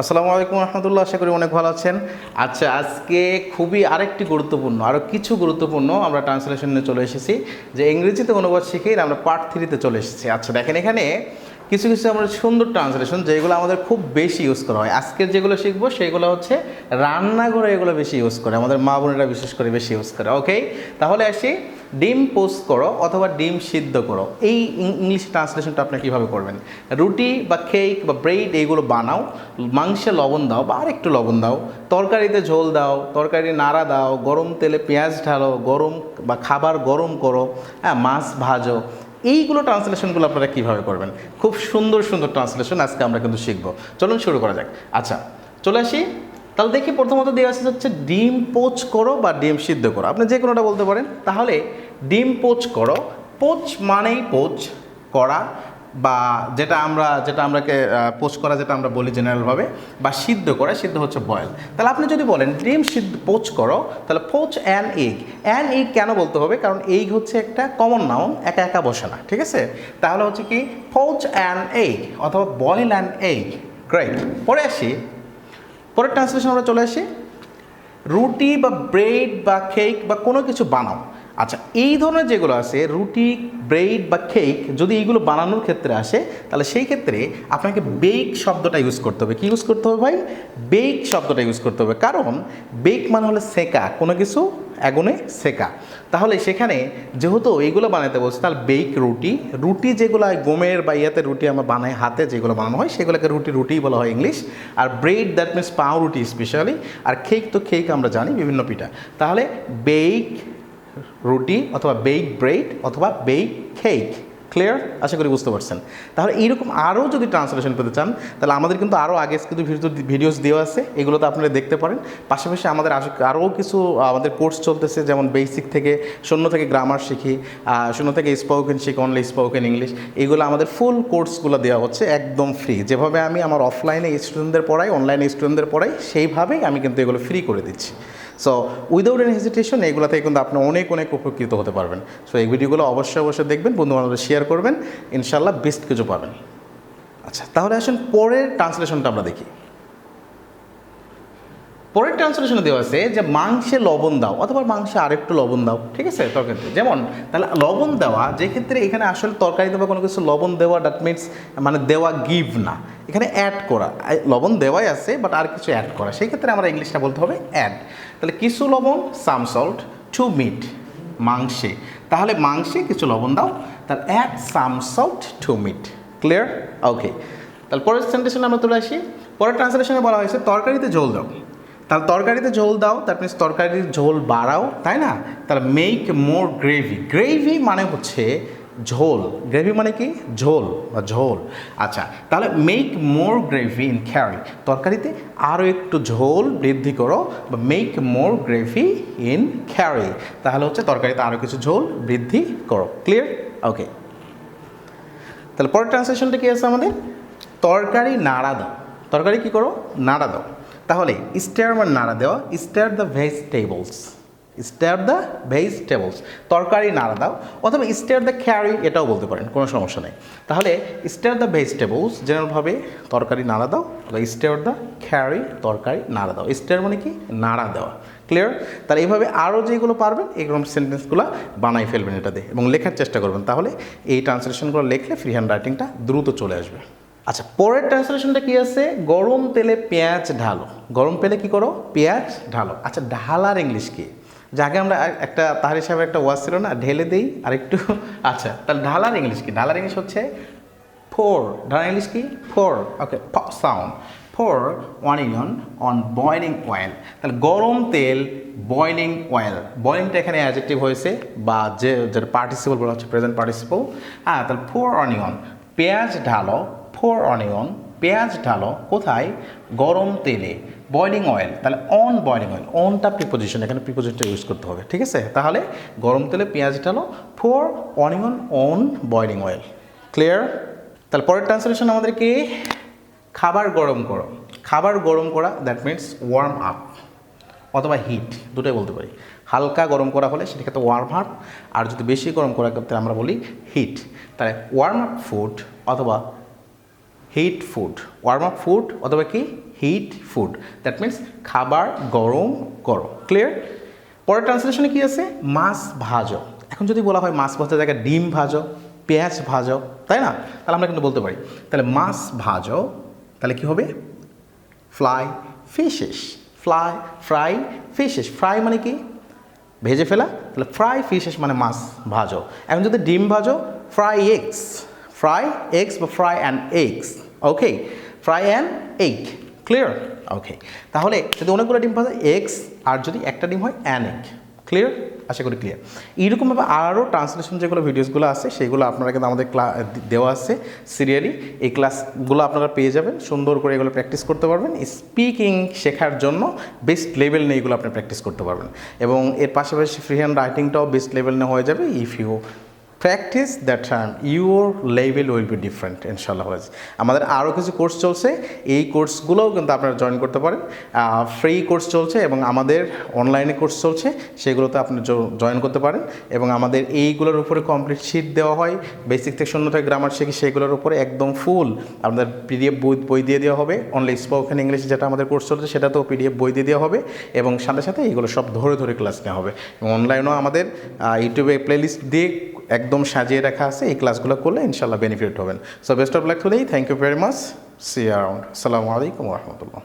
আসসালামু আলাইকুম রহমতুল্লাহ, আশা করি অনেক ভালো আছেন। আচ্ছা আজকে খুবই আরেকটি গুরুত্বপূর্ণ আরও কিছু গুরুত্বপূর্ণ আমরা ট্রান্সলেশনে চলে এসেছি। যে ইংরেজিতে অনুবাদ শিখে আমরা পার্ট থ্রিতে চলে এসেছি। আচ্ছা দেখেন এখানে কিছু কিছু আমরা সুন্দর ট্রান্সলেশন যেগুলো আমাদের খুব বেশি ইউজ করা হয়। আজকের যেগুলো শিখব, সেগুলো হচ্ছে রান্নাঘরে এগুলো বেশি ইউজ করে, আমাদের মা বোনেরা বিশেষ করে বেশি ইউজ করে ওকে তাহলে আসি, ডিম পোস্ট করো অথবা ডিম সিদ্ধ করো। এই ইংলিশ ট্রান্সলেশনটা আপনি কীভাবে করবেন? রুটি বা কেক বা ব্রেড এইগুলো বানাও, মাংসে লবণ দাও বা আরেকটু লবণ দাও, তরকারিতে ঝোল দাও তরকারি নাড়া দাও, গরম তেলে পেঁয়াজ ঢালো, গরম বা খাবার গরম করো হ্যাঁ মাছ ভাজো এইগুলো ট্রান্সলেশনগুলো আপনারা কীভাবে করবেন? খুব সুন্দর সুন্দর ট্রান্সলেশন আজকে আমরা কিন্তু শিখব। চলুন শুরু করা যাক। আচ্ছা চলে আসি। তাহলে দেখি প্রথমত দেওয়া আছে হচ্ছে ডিম পোচ করো বা ডিম সিদ্ধ করো। আপনি যে কোনোটা বলতে পারেন। তাহলে ডিম পোচ করো। পোচ মানেই পোচ করা। বা যেটা আমরা, যেটা আমরাকে পোচ করা, যেটা আমরা বলি জেনারেলভাবে বা সিদ্ধ করা, সিদ্ধ হচ্ছে বয়েল তাহলে আপনি যদি বলেন, ডিম সিদ্ধ পোচ করো, তাহলে poach an egg an egg কেন বলতে হবে? কারণ এগ হচ্ছে একটা কমন নাউন একা একা বসে না, ঠিক আছে? তাহলে হচ্ছে কি পোচ অ্যান এগ অথবা বয়েল অ্যান এগ গ্রেট পরে আসি। পরের ট্রান্সলেশন আমরা চলে আসি। রুটি বা ব্রেড বা কেক বা কোনো কিছু বানাও। আচ্ছা এই ধরনের যেগুলো আছে, রুটি, ব্রেড বা কেক যদি এইগুলো বানানোর ক্ষেত্রে আসে, তাহলে সেই ক্ষেত্রে আপনাকে বেক শব্দটা ইউজ করতে হবে। কী ইউজ করতে হবে ভাই? বেক শব্দটা ইউজ করতে হবে। কারণ বেক মানে হলো সেকা কোনো কিছু আগুনে সেকা তাহলে সেখানে যেহেতু এইগুলো বানাতে বলছে, তাহলে বেক রুটি রুটি যেগুলো হয় গমের বা ইয়াতে রুটি আমরা বানাই, হাতে যেগুলো বানানো হয়, সেগুলোকে রুটি রুটিই বলা হয় ইংলিশ। আর ব্রেড দ্যাট মিনস পাও রুটি স্পেশালি আর কেক তো কেক আমরা জানি, বিভিন্ন পিঠা। তাহলে বেক রুটি অথবা বেক ব্রেড অথবা বেক কেক ক্লিয়ার আশা করি বুঝতে পারছেন। তাহলে এইরকম আরও যদি ট্রান্সলেশন পেতে চান, তাহলে আমাদের কিন্তু আরও আগে কিন্তু ভিডিওস দেওয়া আছে। এগুলো তো আপনারা দেখতে পারেন। পাশাপাশি আমাদের আরও কিছু আমাদের কোর্স চলতেছে, যেমন বেসিক থেকে শূন্য থেকে গ্রামার শিখি শূন্য থেকে স্পোকেন শিখি অনলি স্পোকেন ইংলিশ এগুলো আমাদের ফুল কোর্সগুলো দেওয়া হচ্ছে, একদম ফ্রি যেভাবে আমি আমার অফলাইনে স্টুডেন্টদের পড়াই অনলাইনে স্টুডেন্টদের পড়াই, সেইভাবেই আমি কিন্তু এগুলো ফ্রি করে দিচ্ছি। সো উইদাউট এনি হেজিটেশন এগুলো থেকে কিন্তু আপনি অনেক অনেক উপকৃত হতে পারবেন। সো এই ভিডিওগুলো অবশ্যই অবশ্যই দেখবেন বন্ধু বান্ধবদের শেয়ার করবেন ইনশাল্লাহ বেস্ট কিছু পাবেন। আচ্ছা তাহলে আসুন পরের ট্রান্সলেশনটা আমরা দেখি। পরের ট্রান্সলেশনে দেওয়া আছে যে মাংসে লবণ দাও অথবা মাংসে আরেকটু লবণ দাও, ঠিক আছে? তরকারিতে যেমন, তাহলে লবণ দেওয়া, যে ক্ষেত্রে এখানে আসলে তরকারিতে বা কোনো কিছু লবণ দেওয়া দ্যাট মিনস মানে দেওয়া গিভ না। এখানে অ্যাড করা। লবণ দেওয়াই আছে বাট আর কিছু অ্যাড করা। সেই ক্ষেত্রে আমরা ইংলিশটা বলতে হবে অ্যাড তাহলে কিছু লবণ সাম সল্ট টু মিট মাংসে। তাহলে মাংসে কিছু লবণ দাও, তাহলে add some salt to meat clear okay তাহলে পরের সেন্টেশনে আমরা তুলে আসি। পরের ট্রান্সলেশনে বলা হয়েছে, তরকারিতে জল দাও। তাহলে তরকারিতে ঝোল দাও দ্যাট মিনস তরকারির ঝোল বাড়াও, তাই না? তাহলে মেক মোর গ্রেভি গ্রেভি মানে হচ্ছে ঝোল। গ্রেভি মানে কি? ঝোল বা ঝোল। আচ্ছা তাহলে make more gravy in curry তরকারিতে আরও একটু ঝোল বৃদ্ধি করো, বা make more gravy in curry তাহলে হচ্ছে তরকারিতে আরও কিছু ঝোল বৃদ্ধি করো। ক্লিয়ার ওকে তাহলে পরের ট্রান্সলেশনটা কি আছে আমাদের? তরকারি নাড়া দাও। তরকারি কি করো? নাড়া দাও। তাহলে স্টার মানে নাড়া দেওয়া stir the vegetables stir the vegetables তরকারি নাড়া দাও, অথবা স্টার দ্য ক্যারি এটাও বলতে পারেন, কোনো সমস্যা নেই। তাহলে স্টার দ্য ভেজিটেবলস জেনারেলভাবে তরকারি নাড়া দাও, অথবা স্টার দ্য ক্যারি তরকারি নাড়া দাও। স্টার মানে কি? নাড়া দেওয়া। ক্লিয়ার তাহলে এইভাবে আরও যেগুলো পারবেন, এরকম সেন্টেন্সগুলো বানাই ফেলবেন এটাতে, এবং লেখার চেষ্টা করবেন। তাহলে এই ট্রান্সলেশনগুলো লিখলে ফ্রি হ্যান্ড রাইটিংটা দ্রুত চলে আসবে। আচ্ছা পরের ট্রান্সলেশনটা কি আছে? গরম তেলে পেঁয়াজ ঢালো। গরম তেলে কি করো? পেঁয়াজ ঢালো। আচ্ছা ঢালার ইংলিশ কি? যাকে আমরা একটা তাহার হিসাবে একটা ওয়াজ ছিল না, ঢেলে দিই, আর একটু আচ্ছা তাহলে ঢালার ইংলিশ কি? ঢালার ইংলিশ হচ্ছে ফোর ঢালার ইংলিশ কি? Pour okay sound pour onion on boiling oil তাহলে গরম তেল বয়লিং অয়েল বয়লিংটা এখানে অ্যাজেক্টিভ হয়েছে, বা যে যেটা পার্টিসিপল বলা হচ্ছে প্রেজেন্ট পার্টিসিপল হ্যাঁ তাহলে ফোর অনিয়ন পেঁয়াজ ঢালো ফোর অনিয়ন, পেঁয়াজ ঢালো, কোথায়? গরম তেলে। বয়লিং অয়েল, তাহলে অন বয়লিং অয়েল, অনটা প্রিপোজিশন এখানে প্রিপোজিশনটা ইউজ করতে হবে, ঠিক আছে? তাহলে গরম তেলে পেঁয়াজ ঢালো, pour onion, on boiling oil. Clear তাহলে পরের ট্রান্সলেশন আমাদেরকে খাবার গরম করো। খাবার গরম করা দ্যাট মিনস ওয়ার্ম আপ অথবা হিট দুটোই বলতে পারি। হালকা গরম করা হলে সেটা ক্ষেত্রে ওয়ার্ম আপ আর যদি বেশি গরম করার ক্ষেত্রে আমরা বলি হিট তাহলে ওয়ার্ম আপ ফুড অথবা heat food warm up food অথবা কি? হিট ফুড দ্যাট মিন্স খাবার গরম করো। ক্লিয়ার পরের ট্রান্সলেশনে কি আছে? মাছ ভাজো। এখন যদি বলা হয় মাছ ভাজার জায়গায় ডিম ভাজো, পেঁয়াজ ভাজো, তাই না? তাহলে আমরা কিন্তু বলতে পারি। তাহলে মাছ ভাজো, তাহলে কি হবে? Fly fishes fly fry fishes fry মানে কি? ভেজে ফেলা। তাহলে ফ্রাই ফিশেস মানে মাছ ভাজো। এখন যদি ডিম ভাজো ফ্রাই এগস ফ্রাই এগস বা fry and eggs okay fry and egg clear okay তাহলে যদি অনেকগুলো ডিম ভাজা এগস আর যদি একটা ডিম হয় অ্যান এগ ক্লিয়ার আশা করি ক্লিয়ার এইরকমভাবে আরও ট্রান্সলেশন যেগুলো ভিডিওসগুলো আছে, সেগুলো আপনারা কিন্তু আমাদের ক্লা দেওয়া আছে সিরিয়ালি এই ক্লাসগুলো আপনারা পেয়ে যাবেন। সুন্দর করে এগুলো প্র্যাকটিস করতে পারবেন। স্পিকিং শেখার জন্য বেস্ট লেভেল নিয়ে এগুলো আপনি প্র্যাকটিস করতে পারবেন। এবং এর পাশাপাশি ফ্রি হ্যান্ড রাইটিংটাও বেস্ট লেভেল নিয়ে হয়ে যাবে if you practice that time your level will be different ইনশাল্লাহ আমাদের আরও কিছু কোর্স চলছে, এই কোর্সগুলোও কিন্তু আপনারা জয়েন করতে পারেন। ফ্রি কোর্স চলছে এবং আমাদের অনলাইনে কোর্স চলছে, সেগুলোতে আপনি জয়েন করতে পারেন এবং আমাদের এইগুলোর উপরে কমপ্লিট শিট দেওয়া হয়। বেসিক থেকে শূন্য থেকে গ্রামার শিখি সেগুলোর উপরে একদম ফুল আপনাদের পিডিএফ বই বই দিয়ে দেওয়া হবে। অনলি স্পোকেন ইংলিশ যেটা আমাদের কোর্স চলছে, সেটাতেও পিডিএফ বই দিয়ে দেওয়া হবে এবং সাথে সাথে এইগুলো সব ধরে ধরে ক্লাস নেওয়া হবে। এবং অনলাইনেও আমাদের ইউটিউবে প্লেলিস্ট দিয়ে একদম সাজিয়ে রাখা আছে, এই ক্লাসগুলো করলে ইনশাল্লাহ বেনিফিট হবেন। So best of luck today thank you very much see around আসসালামু আলাইকুম রহমতুল্লাহ।